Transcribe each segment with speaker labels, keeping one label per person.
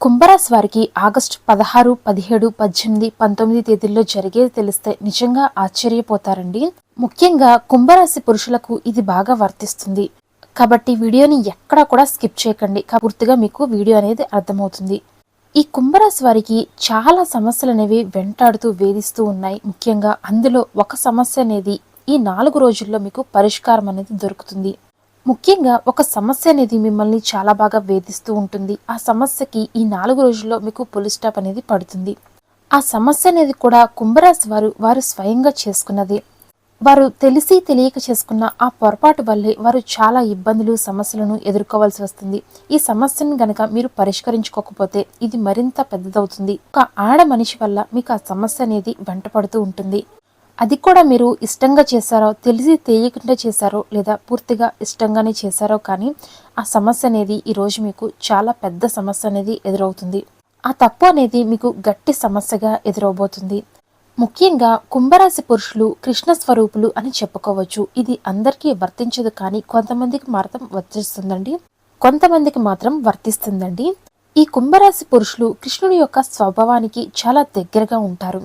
Speaker 1: కుంభరాశి వారికి ఆగస్టు పదహారు పదిహేడు పద్దెనిమిది పంతొమ్మిది తేదీల్లో జరిగేది తెలిస్తే నిజంగా ఆశ్చర్యపోతారండి. ముఖ్యంగా కుంభరాశి పురుషులకు ఇది బాగా వర్తిస్తుంది. కాబట్టి వీడియోని ఎక్కడా కూడా స్కిప్ చేయకండి. పూర్తిగా మీకు వీడియో అనేది అర్థమవుతుంది. ఈ కుంభరాశి వారికి చాలా సమస్యలు అనేవి వెంటాడుతూ వేధిస్తూ ఉన్నాయి. ముఖ్యంగా అందులో ఒక సమస్య అనేది ఈ నాలుగు రోజుల్లో మీకు పరిష్కారం అనేది దొరుకుతుంది. ముఖ్యంగా ఒక సమస్య అనేది మిమ్మల్ని చాలా బాగా వేధిస్తూ ఉంటుంది. ఆ సమస్యకి ఈ నాలుగు రోజుల్లో మీకు పులి స్టాప్ అనేది పడుతుంది. ఆ సమస్య అనేది కూడా కుంభరాశి వారు వారు స్వయంగా చేసుకున్నది. వారు తెలిసి తెలియక చేసుకున్న ఆ పొరపాటు వల్లే వారు చాలా ఇబ్బందులు సమస్యలను ఎదుర్కోవాల్సి వస్తుంది. ఈ సమస్యను గనక మీరు పరిష్కరించుకోకపోతే ఇది మరింత పెద్దదవుతుంది. ఒక ఆడ మనిషి వల్ల మీకు ఆ సమస్య అనేది వెంటపడుతూ ఉంటుంది. అది కూడా మీరు ఇష్టంగా చేశారో తెలిసి తెలియకుండా చేశారో లేదా పూర్తిగా ఇష్టంగానే చేశారో కానీ ఆ సమస్య అనేది ఈరోజు మీకు చాలా పెద్ద సమస్య అనేది ఎదురవుతుంది. ఆ తప్పు అనేది మీకు గట్టి సమస్యగా ఎదురవబోతుంది. ముఖ్యంగా కుంభరాశి పురుషులు కృష్ణ స్వరూపులు అని చెప్పుకోవచ్చు. ఇది అందరికీ వర్తించదు కానీ కొంతమందికి మాత్రం వర్తిస్తుందండి. కొంతమందికి మాత్రం వర్తిస్తుందండి. ఈ కుంభరాశి పురుషులు కృష్ణుడి యొక్క స్వభావానికి చాలా దగ్గరగా ఉంటారు.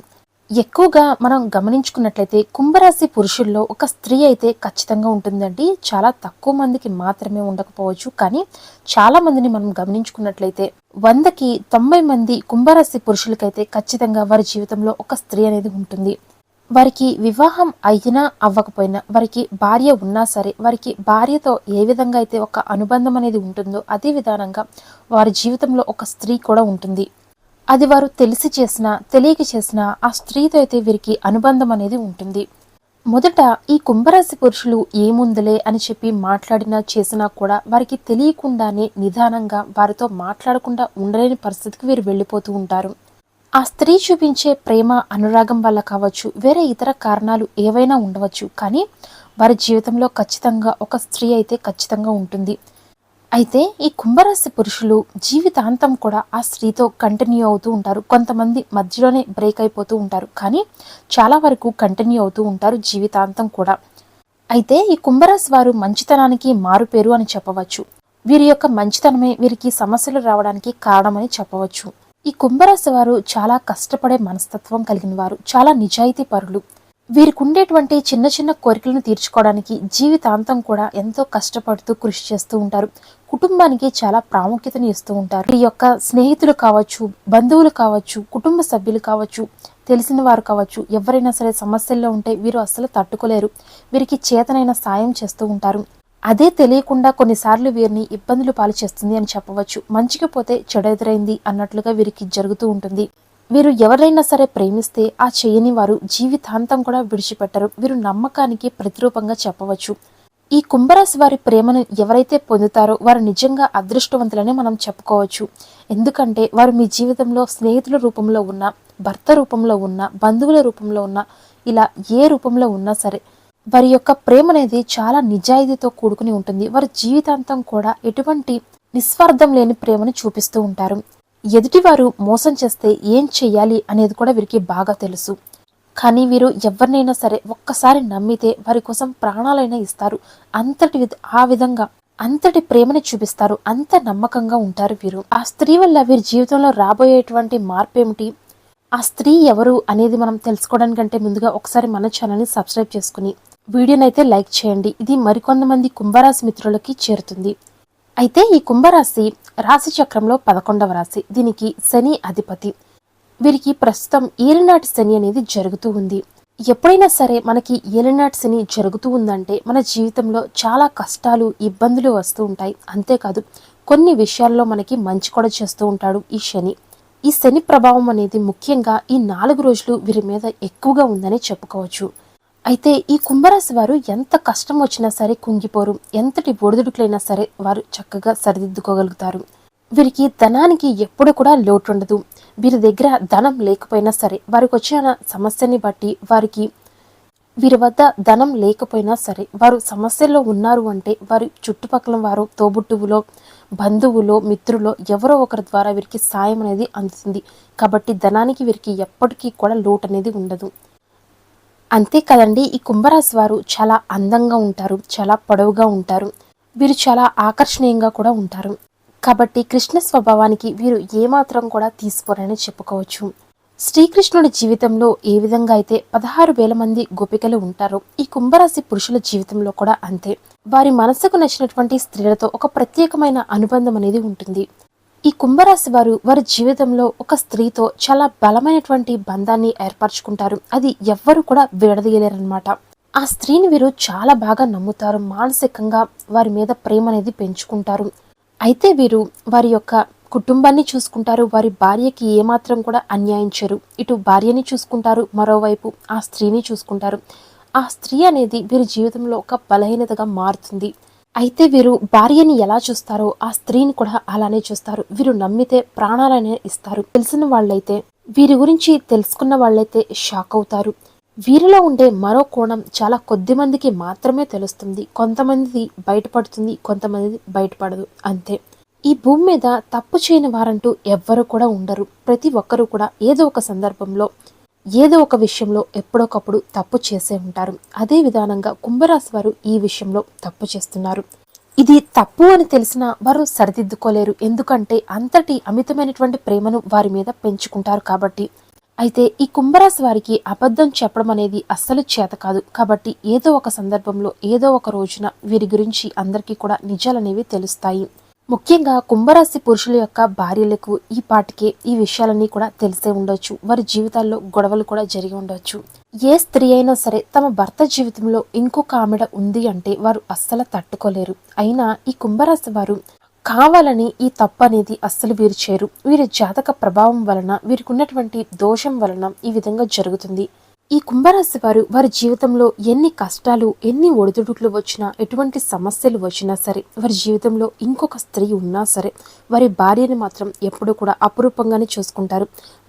Speaker 1: ఎక్కువగా మనం గమనించుకున్నట్లయితే కుంభరాశి పురుషుల్లో ఒక స్త్రీ అయితే ఖచ్చితంగా ఉంటుందండి. చాలా తక్కువ మందికి మాత్రమే ఉండకపోవచ్చు. కానీ చాలా మందిని మనం గమనించుకున్నట్లయితే వందకి తొంభై మంది కుంభరాశి పురుషులకైతే ఖచ్చితంగా వారి జీవితంలో ఒక స్త్రీ అనేది ఉంటుంది. వారికి వివాహం అయినా అవ్వకపోయినా వారికి భార్య ఉన్నా సరే వారికి భార్యతో ఏ విధంగా అయితే ఒక అనుబంధం అనేది ఉంటుందో అదే విధానంగా వారి జీవితంలో ఒక స్త్రీ కూడా ఉంటుంది. అది వారు తెలిసి చేసినా తెలియక చేసినా ఆ స్త్రీతో అయితే వీరికి అనుబంధం అనేది ఉంటుంది. మొదట ఈ కుంభరాశి పురుషులు ఏముందిలే అని చెప్పి మాట్లాడినా చేసినా కూడా వారికి తెలియకుండానే నిదానంగా వారితో మాట్లాడకుండా ఉండలేని పరిస్థితికి వీరు వెళ్ళిపోతూ ఉంటారు. ఆ స్త్రీ చూపించే ప్రేమ అనురాగం వల్ల కావచ్చు వేరే ఇతర కారణాలు ఏవైనా ఉండవచ్చు. కానీ వారి జీవితంలో ఖచ్చితంగా ఒక స్త్రీ అయితే ఖచ్చితంగా ఉంటుంది. అయితే ఈ కుంభరాశి పురుషులు జీవితాంతం కూడా ఆ స్త్రీతో కంటిన్యూ అవుతూ ఉంటారు. కొంతమంది మధ్యలోనే బ్రేక్ అయిపోతూ ఉంటారు. కానీ చాలా వరకు కంటిన్యూ అవుతూ ఉంటారు జీవితాంతం కూడా. అయితే ఈ కుంభరాశి వారు మంచితనానికి మారుపేరు అని చెప్పవచ్చు. వీరి యొక్క మంచితనమే వీరికి సమస్యలు రావడానికి కారణమని చెప్పవచ్చు. ఈ కుంభరాశి వారు చాలా కష్టపడే మనస్తత్వం కలిగిన వారు చాలా నిజాయితీ పరులు. వీరికి ఉండేటువంటి చిన్న చిన్న కోరికలను తీర్చుకోవడానికి జీవితాంతం కూడా ఎంతో కష్టపడుతూ కృషి చేస్తూ ఉంటారు. కుటుంబానికి చాలా ప్రాముఖ్యతను ఇస్తూ ఉంటారు. ఈ యొక్క స్నేహితులు కావచ్చు బంధువులు కావచ్చు కుటుంబ సభ్యులు కావచ్చు తెలిసిన వారు కావచ్చు ఎవరైనా సరే సమస్యల్లో ఉంటే వీరు అస్సలు తట్టుకోలేరు. వీరికి చేతనైన సాయం చేస్తూ ఉంటారు. అదే తెలియకుండా కొన్నిసార్లు వీరిని ఇబ్బందులు పాలు చేస్తుంది అని చెప్పవచ్చు. మంచిగా పోతే చెడెదురైంది అన్నట్లుగా వీరికి జరుగుతూ ఉంటుంది. వీరు ఎవరైనా సరే ప్రేమిస్తే ఆ చేయని వారు జీవితాంతం కూడా విడిచిపెట్టరు. వీరు నమ్మకానికి ప్రతిరూపంగా చెప్పవచ్చు. ఈ కుంభరాశి వారి ప్రేమను ఎవరైతే పొందుతారో వారు నిజంగా అదృష్టవంతులని మనం చెప్పుకోవచ్చు. ఎందుకంటే వారు మీ జీవితంలో స్నేహితుల రూపంలో ఉన్న భర్త రూపంలో ఉన్న బంధువుల రూపంలో ఉన్న ఇలా ఏ రూపంలో ఉన్నా సరే వారి యొక్క ప్రేమ అనేది చాలా నిజాయితీతో కూడుకుని ఉంటుంది. వారి జీవితాంతం కూడా ఎటువంటి నిస్వార్థం లేని ప్రేమను చూపిస్తూ ఉంటారు. ఎదుటివారు మోసం చేస్తే ఏం చెయ్యాలి అనేది కూడా వీరికి బాగా తెలుసు. కానీ వీరు ఎవరినైనా సరే ఒక్కసారి నమ్మితే వారి కోసం ప్రాణాలైనా ఇస్తారు. అంతటి ఆ విధంగా అంతటి ప్రేమని చూపిస్తారు. అంత నమ్మకంగా ఉంటారు వీరు. ఆ స్త్రీ వల్ల వీరి జీవితంలో రాబోయేటువంటి మార్పు ఏమిటి ఆ స్త్రీ ఎవరు అనేది మనం తెలుసుకోవడానికంటే ముందుగా ఒకసారి మన ఛానల్ని సబ్స్క్రైబ్ చేసుకుని వీడియోనైతే లైక్ చేయండి. ఇది మరికొంతమంది కుంభరాశి మిత్రులకి చేరుతుంది. అయితే ఈ కుంభరాశి రాశి చక్రంలో పదకొండవ రాశి దీనికి శని అధిపతి. వీరికి ప్రస్తుతం ఏలినాటి శని అనేది జరుగుతూ ఉంది. ఎప్పుడైనా సరే మనకి ఏలినాటి శని జరుగుతూ ఉందంటే మన జీవితంలో చాలా కష్టాలు ఇబ్బందులు వస్తూ ఉంటాయి. అంతేకాదు కొన్ని విషయాల్లో మనకి మంచి కూడా చేస్తూ ఉంటాడు ఈ శని. ఈ శని ప్రభావం అనేది ముఖ్యంగా ఈ నాలుగు రోజులు వీరి మీద ఎక్కువగా ఉందని చెప్పుకోవచ్చు. అయితే ఈ కుంభరాశి వారు ఎంత కష్టం వచ్చినా సరే కుంగిపోరు. ఎంతటి ఒడిదుడుకులైనా సరే వారు చక్కగా సరిదిద్దుకోగలుగుతారు. వీరికి ధనానికి ఎప్పుడు కూడా లోటు ఉండదు వీరి దగ్గర ధనం లేకపోయినా సరే వారికి వచ్చిన సమస్యని బట్టి వారికి వీరి వద్ద ధనం లేకపోయినా సరే వారు సమస్యల్లో ఉన్నారు అంటే వారి చుట్టుపక్కల వారు తోబుట్టువులో బంధువులో మిత్రులో ఎవరో ఒకరి ద్వారా వీరికి సాయం అనేది అందుతుంది. కాబట్టి ధనానికి వీరికి ఎప్పటికీ కూడా లోటు అనేది ఉండదు. అంతే కదండి ఈ కుంభరాశి వారు చాలా అందంగా ఉంటారు చాలా పొడవుగా ఉంటారు. వీరు చాలా ఆకర్షణీయంగా కూడా ఉంటారు. కాబట్టి కృష్ణ స్వభావానికి వీరు ఏమాత్రం కూడా తీసుకోరని చెప్పుకోవచ్చు. శ్రీకృష్ణుడి జీవితంలో ఏ విధంగా అయితే పదహారు వేల మంది గోపికలు ఉంటారో ఈ కుంభరాశి పురుషుల జీవితంలో కూడా అంతే. వారి మనసుకు నచ్చినటువంటి స్త్రీలతో ఒక ప్రత్యేకమైన అనుబంధం అనేది ఉంటుంది. ఈ కుంభరాశి వారు వారి జీవితంలో ఒక స్త్రీతో చాలా బలమైనటువంటి బంధాన్ని ఏర్పరచుకుంటారు. అది ఎవ్వరు కూడా విడదీయలేరనమాట ఆ స్త్రీని వీరు చాలా బాగా నమ్ముతారు. మానసికంగా వారి మీద ప్రేమ అనేది పెంచుకుంటారు. అయితే వీరు వారి యొక్క కుటుంబాన్ని చూసుకుంటారు. వారి భార్యకి ఏమాత్రం కూడా అన్యాయించరు ఇటు భార్యని చూసుకుంటారు. మరోవైపు ఆ స్త్రీని చూసుకుంటారు. ఆ స్త్రీ అనేది వీరి జీవితంలో ఒక బలహీనతగా మారుతుంది. అయితే వీరు భార్యని ఎలా చూస్తారో ఆ స్త్రీని కూడా అలానే చూస్తారు. వీరు నమ్మితే ప్రాణాలనే ఇస్తారు. తెలిసిన వాళ్ళైతే వీరి గురించి తెలుసుకున్న వాళ్ళైతే షాక్ అవుతారు. వీరిలో ఉండే మరో కోణం చాలా కొద్ది మందికి మాత్రమే తెలుస్తుంది. కొంతమంది బయటపడుతుంది కొంతమంది బయటపడదు. అంతే. ఈ భూమి మీద తప్పు చేయని వారంటూ ఎవ్వరు కూడా ఉండరు. ప్రతి ఒక్కరూ కూడా ఏదో ఒక సందర్భంలో ఏదో ఒక విషయంలో ఎప్పుడొకప్పుడు తప్పు చేసే ఉంటారు. అదే విధానంగా కుంభరాశి వారు ఈ విషయంలో తప్పు చేస్తున్నారు. ఇది తప్పు అని తెలిసినా వారు సరిదిద్దుకోలేరు. ఎందుకంటే అంతటి అమితమైనటువంటి ప్రేమను వారి మీద పెంచుకుంటారు కాబట్టి. అయితే ఈ కుంభరాశి వారికి అబద్ధం చెప్పడం అనేది అస్సలు చేత కాదు. కాబట్టి ఏదో ఒక సందర్భంలో ఏదో ఒక రోజున వీరి గురించి అందరికీ కూడా నిజాలనేవి తెలుస్తాయి. ముఖ్యంగా కుంభరాశి పురుషుల యొక్క భార్యలకు ఈ పాటికే ఈ విషయాలన్నీ కూడా తెలిసే ఉండొచ్చు. వారి జీవితాల్లో గొడవలు కూడా జరిగి ఉండొచ్చు. ఏ స్త్రీ అయినా సరే తమ భర్త జీవితంలో ఇంకొక ఆమెడ ఉంది అంటే వారు అస్సలు తట్టుకోలేరు. అయినా ఈ కుంభరాశి వారు కావాలని ఈ తప్పు అనేది అస్సలు వీరు చేరు వీరి జాతక ప్రభావం వలన వీరికి ఉన్నటువంటి దోషం వలన ఈ విధంగా జరుగుతుంది. ఈ కుంభరాశి వారు వారి జీవితంలో ఎన్ని కష్టాలు ఎన్ని ఒడిదుడుకులు వచ్చినా ఎటువంటి సమస్యలు వచ్చినా సరే వారి జీవితంలో ఇంకొక స్త్రీ ఉన్నా సరే వారి భార్యని మాత్రం ఎప్పుడూ కూడా అపురూపంగానే చూసుకుంటారు.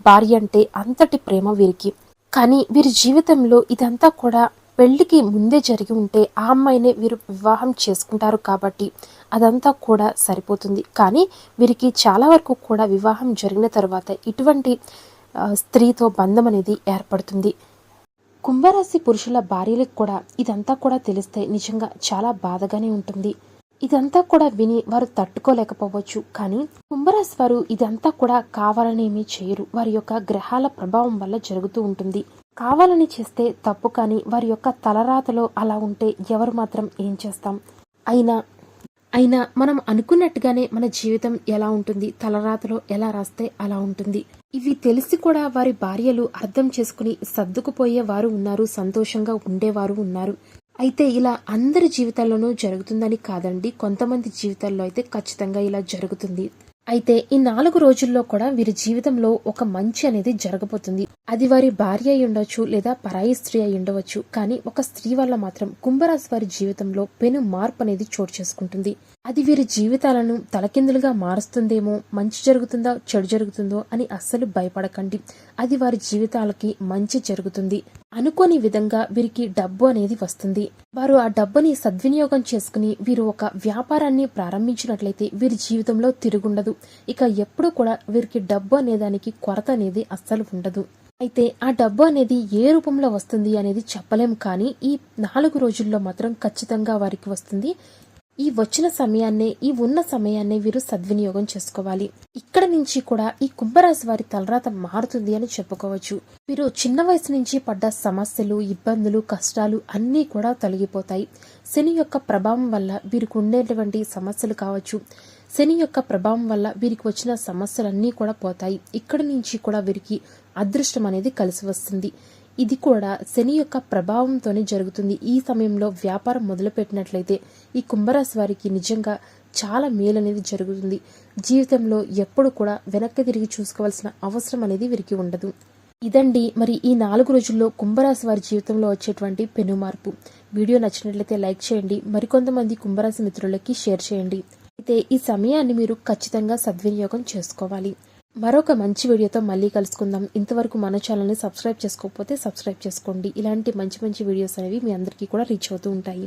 Speaker 1: భార్య అంటే అంతటి ప్రేమ వీరికి. కానీ వీరి జీవితంలో ఇదంతా కూడా పెళ్ళికి ముందే జరిగి ఉంటే ఆ అమ్మాయినే వీరు వివాహం చేసుకుంటారు కాబట్టి అదంతా కూడా సరిపోతుంది. కానీ వీరికి చాలా వరకు కూడా వివాహం జరిగిన తర్వాత ఇటువంటి స్త్రీతో బంధం అనేది ఏర్పడుతుంది. కుంభరాశి పురుషుల భార్యలకు కూడా ఇదంతా కూడా తెలిస్తే నిజంగా చాలా బాధగానే ఉంటుంది. ఇదంతా కూడా విని వారు తట్టుకోలేకపోవచ్చు. కానీ కుంభరాశి వారు ఇదంతా కూడా కావాలనేమీ చేయరు. వారి యొక్క గ్రహాల ప్రభావం వల్ల జరుగుతూ ఉంటుంది. కావాలని చేస్తే తప్పు కానీ వారి యొక్క తలరాతలో అలా ఉంటే ఎవరు మాత్రం ఏం చేస్తాం? అయినా అయినా మనం అనుకున్నట్టుగానే మన జీవితం ఎలా ఉంటుంది తలరాతలో ఎలా రాస్తే అలా ఉంటుంది. ఇవి తెలిసి కూడా వారి భార్యలు అర్థం చేసుకుని సర్దుకుపోయే వారు ఉన్నారు సంతోషంగా ఉండేవారు ఉన్నారు. అయితే ఇలా అందరి జీవితాల్లోనూ జరుగుతుందని కాదండి కొంతమంది జీవితాల్లో అయితే ఖచ్చితంగా ఇలా జరుగుతుంది. అయితే ఈ నాలుగు రోజుల్లో కూడా వీరి జీవితంలో ఒక మంచి అనేది జరగబోతుంది. అది వారి భార్య అయి ఉండొచ్చు లేదా పరాయి స్త్రీ అయి ఉండవచ్చు. కానీ ఒక స్త్రీ వల్ల మాత్రం కుంభరాశి వారి జీవితంలో పెను మార్పు అనేది చోటు చేసుకుంటుంది. అది వీరి జీవితాలను తలకిందులుగా మారుస్తుందేమో మంచి జరుగుతుందో చెడు జరుగుతుందో అని అస్సలు భయపడకండి. అది వారి జీవితాలకి మంచి జరుగుతుంది. అనుకోని విధంగా వీరికి డబ్బు అనేది వస్తుంది. వారు ఆ డబ్బుని సద్వినియోగం చేసుకుని వీరు ఒక వ్యాపారాన్ని ప్రారంభించినట్లయితే వీరి జీవితంలో తిరుగుండదు. ఇక ఎప్పుడు కూడా వీరికి డబ్బు అనేదానికి కొరత అనేది అస్సలు ఉండదు. అయితే ఆ డబ్బు అనేది ఏ రూపంలో వస్తుంది అనేది చెప్పలేం కానీ ఈ నాలుగు రోజుల్లో మాత్రం ఖచ్చితంగా వారికి వస్తుంది. ఈ వచ్చిన సమయాన్నే ఈ ఉన్న సమయాన్నే వీరు సద్వినియోగం చేసుకోవాలి. ఇక్కడ నుంచి కూడా ఈ కుంభరాశి వారి తలరాత మారుతుంది అని చెప్పుకోవచ్చు. వీరు చిన్న వయసు నుంచి పడ్డ సమస్యలు ఇబ్బందులు కష్టాలు అన్నీ కూడా తొలగిపోతాయి. శని యొక్క ప్రభావం వల్ల వీరికి ఉండేటువంటి సమస్యలు కావచ్చు. శని యొక్క ప్రభావం వల్ల వీరికి వచ్చిన సమస్యలన్నీ కూడా పోతాయి. ఇక్కడి నుంచి కూడా వీరికి అదృష్టం అనేది కలిసి వస్తుంది. ఇది కూడా శని యొక్క ప్రభావంతోనే జరుగుతుంది. ఈ సమయంలో వ్యాపారం మొదలుపెట్టినట్లయితే ఈ కుంభరాశి వారికి నిజంగా చాలా మేలు అనేది జరుగుతుంది. జీవితంలో ఎప్పుడు కూడా వెనక్కి తిరిగి చూసుకోవాల్సిన అవసరం అనేది వీరికి ఉండదు. ఇదండి మరి ఈ నాలుగు రోజుల్లో కుంభరాశి వారి జీవితంలో వచ్చేటువంటి పెను మార్పు. వీడియో నచ్చినట్లయితే లైక్ చేయండి మరికొంతమంది కుంభరాశి మిత్రులకి షేర్ చేయండి. అయితే ఈ సమయాన్ని మీరు ఖచ్చితంగా సద్వినియోగం చేసుకోవాలి. మరొక మంచి వీడియోతో మళ్ళీ కలుసుకుందాం. ఇంతవరకు మన ఛానల్ని సబ్స్క్రైబ్ చేసుకోకపోతే సబ్స్క్రైబ్ చేసుకోండి. ఇలాంటి మంచి మంచి వీడియోస్ అనేవి మీ అందరికీ కూడా రీచ్ అవుతూ ఉంటాయి.